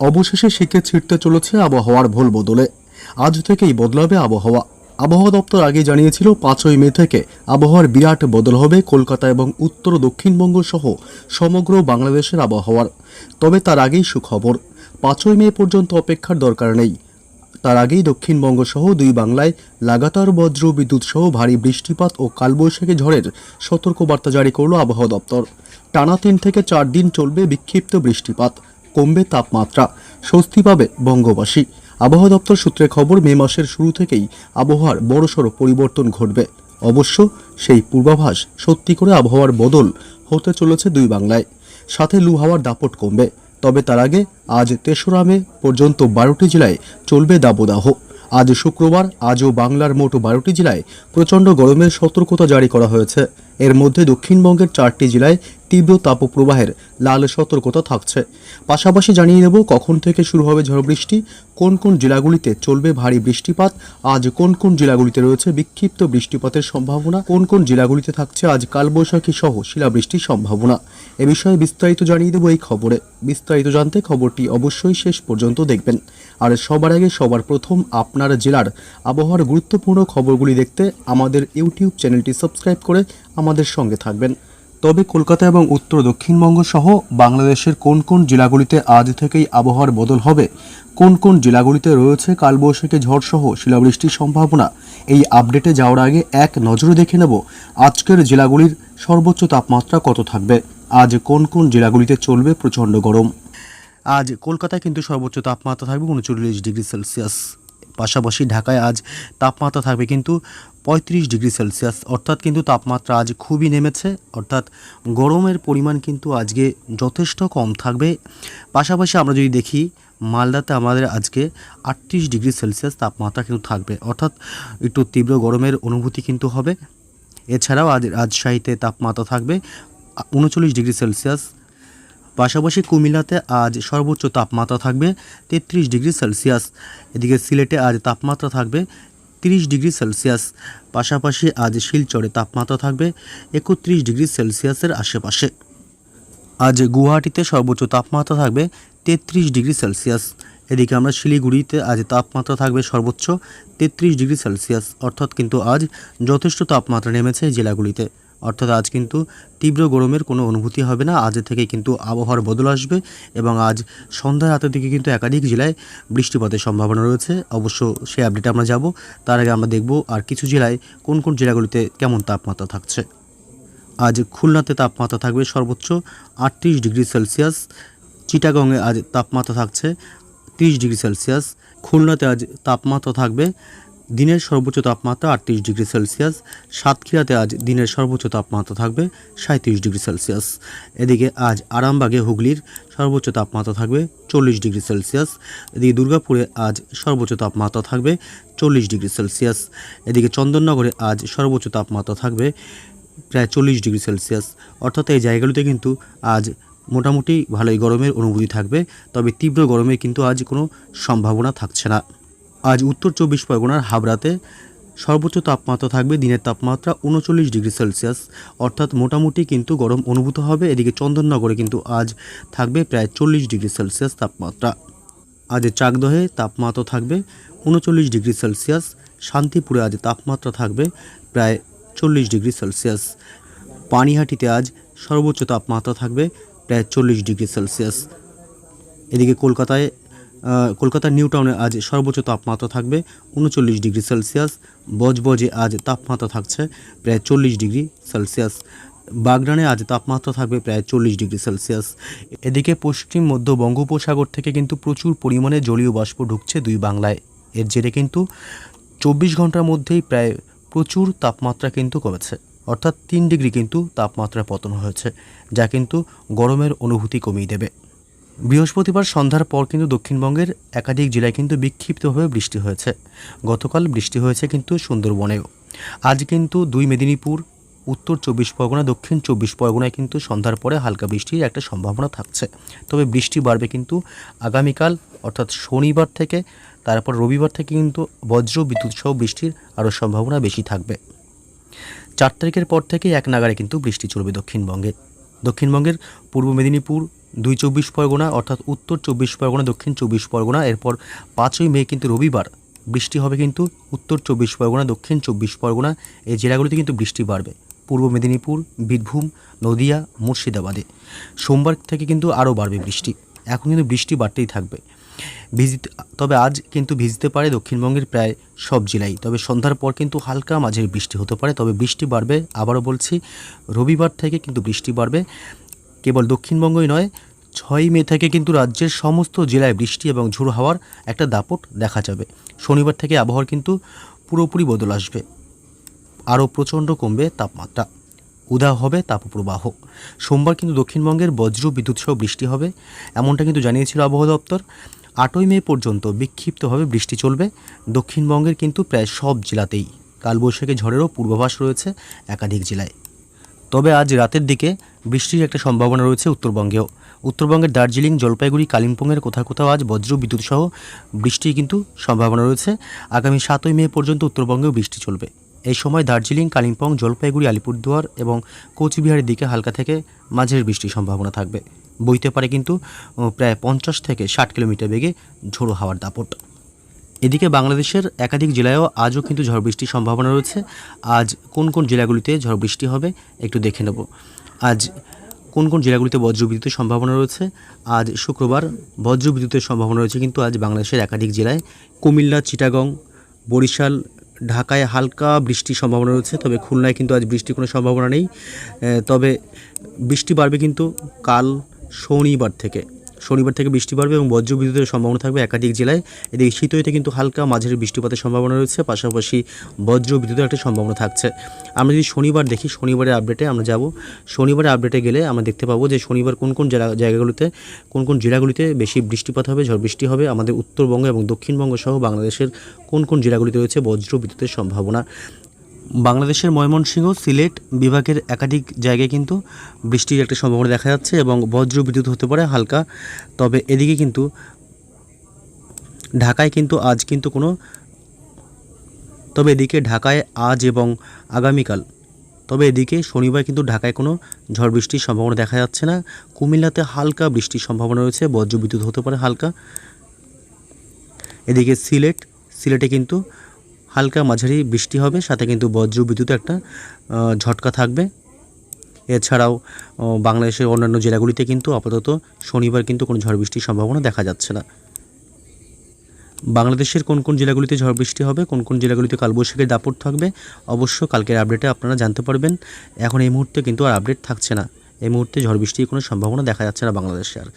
অবশেষে শীতে ছিটতে চলেছে আবহাওয়ার ভুল বদলে। আজ থেকেই বদলাবে আবহাওয়া। আবহাওয়া দপ্তর আগে জানিয়েছিল, পাঁচই মে থেকে আবহাওয়ার বিরাট বদল হবে কলকাতা এবং উত্তর দক্ষিণবঙ্গ সহ সমগ্র বাংলাদেশের আবহাওয়ার। তবে তার আগেই সুখবর, পাঁচই মে পর্যন্ত অপেক্ষার দরকার নেই। তার আগেই দক্ষিণবঙ্গ সহ দুই বাংলায় লাগাতার বজ্র বিদ্যুৎ সহ ভারী বৃষ্টিপাত ও কালবৈশাখী ঝড়ের সতর্কবার্তা জারি করল আবহাওয়া দপ্তর। টানা তিন থেকে চার দিন চলবে বিক্ষিপ্ত বৃষ্টিপাত। কমবে তাপমাত্রা। স্বস্তি পাবে বঙ্গবাসী। আবহাওয়া দপ্তর সূত্রে খবর, মে মাসের শুরু থেকেই আবহাওয়ার বড়সড় পরিবর্তন ঘটবে। অবশ্য সেই পূর্বাভাস সত্যি করে আবহাওয়ার বদল হতে চলেছে দুই বাংলায়। সাথে লু হাওয়ার দাপট কমবে। তবে তার আগে আজ তেসরা মে পর্যন্ত বারোটি জেলায় চলবে দাবদাহ। আজ শুক্রবার আজও বাংলার মোট বারোটি জেলায় প্রচণ্ড গরমের সতর্কতা জারি করা হয়েছে। এর মধ্যে দক্ষিণবঙ্গের চারটি জেলায় তীব্র তাপপ্রবাহের লাল সতর্কতা থাকছে। পাশাপাশি জানিয়ে নেব কখন থেকে শুরু হবে ঝড় বৃষ্টি, কোন কোন জেলাগুলিতে চলবে ভারী বৃষ্টিপাত, আজ কোন কোন জেলাগুলিতে রয়েছে বিক্ষিপ্ত বৃষ্টিপাতের সম্ভাবনা, কোন কোন জেলাগুলিতে থাকছে আজ কালবৈশাখী সহ শিলাবৃষ্টির সম্ভাবনা। এ বিষয়ে বিস্তারিত জানিয়ে দেবো এই খবরে। বিস্তারিত জানতে খবরটি অবশ্যই শেষ পর্যন্ত দেখবেন। আর সবার আগে সবার প্রথম আপনার জেলার আবহাওয়ার গুরুত্বপূর্ণ খবরগুলি দেখতে আমাদের ইউটিউব চ্যানেলটি সাবস্ক্রাইব করে আমাদের সঙ্গে থাকবেন। তবে কলকাতা এবং উত্তর দক্ষিণবঙ্গ সহ বাংলাদেশের কোন কোন জেলাগুলিতে আজ থেকেই আবহাওয়ার বদল হবে, কোন কোন জেলাগুলিতে রয়েছে কালবৈশাখী ঝড় সহ শিলাবৃষ্টির সম্ভাবনা, এই আপডেটে যাওয়ার আগে এক নজরে দেখে নেব আজকের জেলাগুলির সর্বোচ্চ তাপমাত্রা কত থাকবে। আজ কোন কোন জেলাগুলিতে চলবে প্রচণ্ড গরম? আজ কলকাতায় কিন্তু সর্বোচ্চ তাপমাত্রা থাকবে উনচল্লিশ ডিগ্রি সেলসিয়াস। পাশাপাশি ঢাকায় আজ তাপমাত্রা থাকবে কিন্তু পঁয়ত্রিশ ডিগ্রি সেলসিয়াস। অর্থাৎ কিন্তু তাপমাত্রা আজ খুবই নেমেছে। অর্থাৎ গরমের পরিমাণ কিন্তু আজকে যথেষ্ট কম থাকবে। পাশাপাশি আমরা যদি দেখি, মালদাতে আমাদের আজকে আটত্রিশ ডিগ্রি সেলসিয়াস তাপমাত্রা কিন্তু থাকবে। অর্থাৎ একটু তীব্র গরমের অনুভূতি কিন্তু হবে। এছাড়াও আজ রাজশাহীতে তাপমাত্রা থাকবে উনচল্লিশ ডিগ্রি সেলসিয়াস। পাশাপাশি কুমিল্লাতে আজ সর্বোচ্চ তাপমাত্রা থাকবে তেত্রিশ ডিগ্রি সেলসিয়াস। এদিকে সিলেটে আজ তাপমাত্রা থাকবে তিরিশ ডিগ্রি সেলসিয়াস। পাশাপাশি আজ শিলচরে তাপমাত্রা থাকবে একত্রিশ ডিগ্রি সেলসিয়াসের আশেপাশে। আজ গুয়াহাটিতে সর্বোচ্চ তাপমাত্রা থাকবে তেত্রিশ ডিগ্রি সেলসিয়াস। এদিকে আমরা শিলিগুড়িতে আজ তাপমাত্রা থাকবে সর্বোচ্চ তেত্রিশ ডিগ্রি সেলসিয়াস। অর্থাৎ কিন্তু আজ যথেষ্ট তাপমাত্রা নেমেছে জেলাগুলিতে। অর্থাৎ আজ কিন্তু তীব্র গরমের কোনো অনুভূতি হবে না। আজ থেকে কিন্তু আবহাওয়ার বদল আসবে এবং আজ সন্ধ্যা রাতের দিকে কিন্তু একাধিক জেলায় বৃষ্টিপাতের সম্ভাবনা রয়েছে। অবশ্য সেই আপডেটে আমরা যাব। তার আগে আমরা দেখব আর কিছু জেলায় কোন কোন জেলাগুলিতে কেমন তাপমাত্রা থাকছে। আজ খুলনাতে তাপমাত্রা থাকবে সর্বোচ্চ আটত্রিশ ডিগ্রি সেলসিয়াস, চিটাগংয়ে আজ তাপমাত্রা থাকছে তিরিশ ডিগ্রি সেলসিয়াস, খুলনাতে আজ তাপমাত্রা থাকবে দিনের সর্বোচ্চ তাপমাত্রা আটত্রিশ ডিগ্রি সেলসিয়াস। সাতক্ষীরাতে আজ দিনের সর্বোচ্চ তাপমাত্রা থাকবে সাঁত্রিশ ডিগ্রি সেলসিয়াস। এদিকে আজ আরামবাগে হুগলির সর্বোচ্চ তাপমাত্রা থাকবে চল্লিশ ডিগ্রি সেলসিয়াস। এদিকে দুর্গাপুরে আজ সর্বোচ্চ তাপমাত্রা থাকবে চল্লিশ ডিগ্রি সেলসিয়াস। এদিকে চন্দননগরে আজ সর্বোচ্চ তাপমাত্রা থাকবে প্রায় চল্লিশ ডিগ্রি সেলসিয়াস। অর্থাৎ এই জায়গাগুলিতে কিন্তু আজ মোটামুটি ভালোই গরমের অনুভূতি থাকবে, তবে তীব্র গরমে কিন্তু আজ কোনো সম্ভাবনা থাকছে না। আজ উত্তর চব্বিশ পরগনার হাবড়াতে সর্বোচ্চ তাপমাত্রা থাকবে, দিনের তাপমাত্রা উনচল্লিশ ডিগ্রি সেলসিয়াস। অর্থাৎ মোটামুটি কিন্তু গরম অনুভূত হবে। এদিকে চন্দননগরে কিন্তু আজ থাকবে প্রায় চল্লিশ ডিগ্রি সেলসিয়াস তাপমাত্রা। আজ চাকদহে তাপমাত্রা থাকবে উনচল্লিশ ডিগ্রি সেলসিয়াস। শান্তিপুরে আজ তাপমাত্রা থাকবে প্রায় চল্লিশ ডিগ্রি সেলসিয়াস। পানিহাটিতে আজ সর্বোচ্চ তাপমাত্রা থাকবে প্রায় চল্লিশ ডিগ্রি সেলসিয়াস। এদিকে কলকাতায় কলকাতার নিউ টাউনে আজ সর্বোচ্চ তাপমাত্রা থাকবে উনচল্লিশ ডিগ্রি সেলসিয়াস, বজবজে আজ তাপমাত্রা থাকছে প্রায় চল্লিশ ডিগ্রি সেলসিয়াস বাগডানে আজ তাপমাত্রা থাকবে প্রায় চল্লিশ ডিগ্রি সেলসিয়াস। এদিকে পশ্চিম মধ্য বঙ্গোপসাগর থেকে কিন্তু প্রচুর পরিমাণে জলীয় বাষ্প ঢুকছে দুই বাংলায়। এর জেরে কিন্তু চব্বিশ ঘণ্টার মধ্যেই প্রায় প্রচুর তাপমাত্রা কিন্তু কমেছে, অর্থাৎ তিন ডিগ্রি কিন্তু তাপমাত্রা পতন হয়েছে, যা কিন্তু গরমের অনুভূতি কমিয়ে দেবে। বৃহস্পতিবার সন্ধ্যার পর কিন্তু দক্ষিণবঙ্গের একাধিক জেলায় কিন্তু বিক্ষিপ্তভাবে বৃষ্টি হয়েছে। গতকাল বৃষ্টি হয়েছে কিন্তু সুন্দরবনেও। আজ কিন্তু দুই মেদিনীপুর, উত্তর চব্বিশ পরগনা, দক্ষিণ চব্বিশ পরগনায় কিন্তু সন্ধ্যার পরে হালকা বৃষ্টির একটা সম্ভাবনা থাকছে। তবে বৃষ্টি বাড়বে কিন্তু আগামীকাল, অর্থাৎ শনিবার থেকে, তারপর রবিবার থেকে কিন্তু বজ্র, বিদ্যুৎ সহ বৃষ্টির আরও সম্ভাবনা বেশি থাকবে। চার তারিখের পর থেকেই এক নাগারে কিন্তু বৃষ্টি চলবে দক্ষিণবঙ্গে। দক্ষিণবঙ্গের পূর্ব মেদিনীপুর দুই চব্বিশ পরগনা, অর্থাৎ উত্তর চব্বিশ পরগনা, দক্ষিণ চব্বিশ পরগনা, এরপর পাঁচই মে কিন্তু রবিবার। বৃষ্টি হবে কিন্তু উত্তর চব্বিশ পরগনা, দক্ষিণ চব্বিশ পরগনা, এই জেলাগুলিতে কিন্তু বৃষ্টি বাড়বে। পূর্ব মেদিনীপুর, বীরভূম, নদিয়া, মুর্শিদাবাদে। সোমবার থেকে কিন্তু আরও বাড়বে বৃষ্টি। এখন কিন্তু বৃষ্টি বাড়তেই থাকবে। ভিজিতে তবে আজ কিন্তু ভিজতে পারে দক্ষিণবঙ্গের প্রায় সব জেলাই তবে সন্ধ্যার পর কিন্তু হালকা মাঝের বৃষ্টি হতে পারে, তবে বৃষ্টি বাড়বে। আবারও বলছি, রবিবার থেকে কিন্তু বৃষ্টি বাড়বে। কেবল দক্ষিণবঙ্গই নয় ছয় মে থেকে কিন্তু রাজ্যের সমস্ত জেলায় বৃষ্টি এবং ঝোড়ো হাওয়ার একটা দাপট দেখা যাবে। শনিবার থেকে আবহাওয়ার কিন্তু পুরোপুরি বদল আসবে। আরও প্রচণ্ড কমবে তাপমাত্রা। উদা হবে তাপপ্রবাহ। সোমবার কিন্তু দক্ষিণবঙ্গের বজ্র বিদ্যুৎ সহ বৃষ্টি হবে, এমনটা কিন্তু জানিয়েছিল আবহাওয়া দপ্তর। আটই মে পর্যন্ত বিক্ষিপ্তভাবে বৃষ্টি চলবে। দক্ষিণবঙ্গের কিন্তু প্রায় সব জেলাতেই। কালবৈশাখী ঝড়েরও পূর্বাভাস রয়েছে একাধিক জেলায়। তবে আজ রাতের দিকে বৃষ্টির একটা সম্ভাবনা রয়েছে উত্তরবঙ্গেও। উত্তরবঙ্গের দার্জিলিং, জলপাইগুড়ি, কালিম্পংয়ের কোথাও কোথাও আজ বজ্র বিদ্যুৎ সহ বৃষ্টির কিন্তু সম্ভাবনা রয়েছে। আগামী সাতই মে পর্যন্ত উত্তরবঙ্গেও বৃষ্টি চলবে। এই সময় দার্জিলিং, কালিম্পং, জলপাইগুড়ি, আলিপুরদুয়ার এবং কোচবিহারের দিকে হালকা থেকে মাঝের বৃষ্টির সম্ভাবনা থাকবে। বইতে পারে কিন্তু প্রায় পঞ্চাশ থেকে ষাট কিলোমিটার বেগে ঝোড়ো হাওয়ার দাপট। এদিকে বাংলাদেশের একাধিক জেলায়ও আজও কিন্তু ঝড় বৃষ্টির সম্ভাবনা রয়েছে। আজ কোন কোন জেলাগুলিতে ঝড় বৃষ্টি হবে একটু দেখে নেব। আজ কোন কোন জেলাগুলিতে বজ্রবিদ্যুতের সম্ভাবনা রয়েছে? আজ শুক্রবার বজ্রবিদ্যুতের সম্ভাবনা রয়েছে কিন্তু আজ বাংলাদেশের একাধিক জেলায়। কুমিল্লা, চিটাগং, বরিশাল, ঢাকায় হালকা বৃষ্টির সম্ভাবনা রয়েছে, তবে খুলনায় কিন্তু আজ বৃষ্টির কোনো সম্ভাবনা নেই। তবে বৃষ্টি বাড়বে কিন্তু কাল শনিবার থেকে। শনিবার থেকে বৃষ্টি বাড়বে এবং বজ্রবিদ্যুতের সম্ভাবনা থাকবে একাধিক জেলায়। এদিকে শীতইতে কিন্তু হালকা মাঝারি বৃষ্টিপাতের সম্ভাবনা রয়েছে, পাশাপাশি বজ্র বিদ্যুতের একটা সম্ভাবনা থাকছে। আমরা যদি শনিবার দেখি, শনিবারের আপডেটে আমরা যাব। শনিবারের আপডেটে গেলে আমরা দেখতে পাবো যে শনিবার কোন কোন জেলা, জায়গাগুলিতে, কোন কোন জেলাগুলিতে বেশি বৃষ্টিপাত হবে, ঝড় বৃষ্টি হবে, আমাদের উত্তরবঙ্গ এবং দক্ষিণবঙ্গ সহ বাংলাদেশের কোন কোন জেলাগুলিতে রয়েছে বজ্র বিদ্যুতের সম্ভাবনা। বাংলাদেশের ময়মনসিংহ সিলেট বিভাগের একাধিক জায়গায় কিন্তু বৃষ্টির একটা সম্ভাবনা দেখা যাচ্ছে এবং বজ্র বিদ্যুৎ হতে পারে হালকা। তবে এদিকে কিন্তু ঢাকায় কিন্তু আজ কিন্তু কোনো তবে এদিকে ঢাকায় আজ এবং আগামীকাল। তবে এদিকে শনিবার কিন্তু ঢাকায় কোনো ঝড় বৃষ্টির সম্ভাবনা দেখা যাচ্ছে না। কুমিল্লাতে হালকা বৃষ্টির সম্ভাবনা রয়েছে, বজ্র বিদ্যুৎ হতে পারে হালকা। এদিকে সিলেট, সিলেটে কিন্তু হালকা মাঝারি বৃষ্টি হবে, সাথে কিন্তু বজ্র বিদ্যুৎ একটা ঝটকা থাকবে। এছাড়াও বাংলাদেশের অন্যান্য জেলাগুলিতে কিন্তু আপাতত শনিবার কিন্তু কোনো ঝড় বৃষ্টির সম্ভাবনা দেখা যাচ্ছে না। বাংলাদেশের কোন কোন জেলাগুলিতে ঝড় বৃষ্টি হবে, কোন কোন জেলাগুলিতে কালবৈশাখীর দাপট থাকবে, অবশ্য কালকের আপডেটে আপনারা জানতে পারবেন। এখন এই মুহূর্তে কিন্তু আর আপডেট থাকছে না। এই মুহূর্তে ঝড় বৃষ্টির কোনো সম্ভাবনা দেখা যাচ্ছে না বাংলাদেশে আর।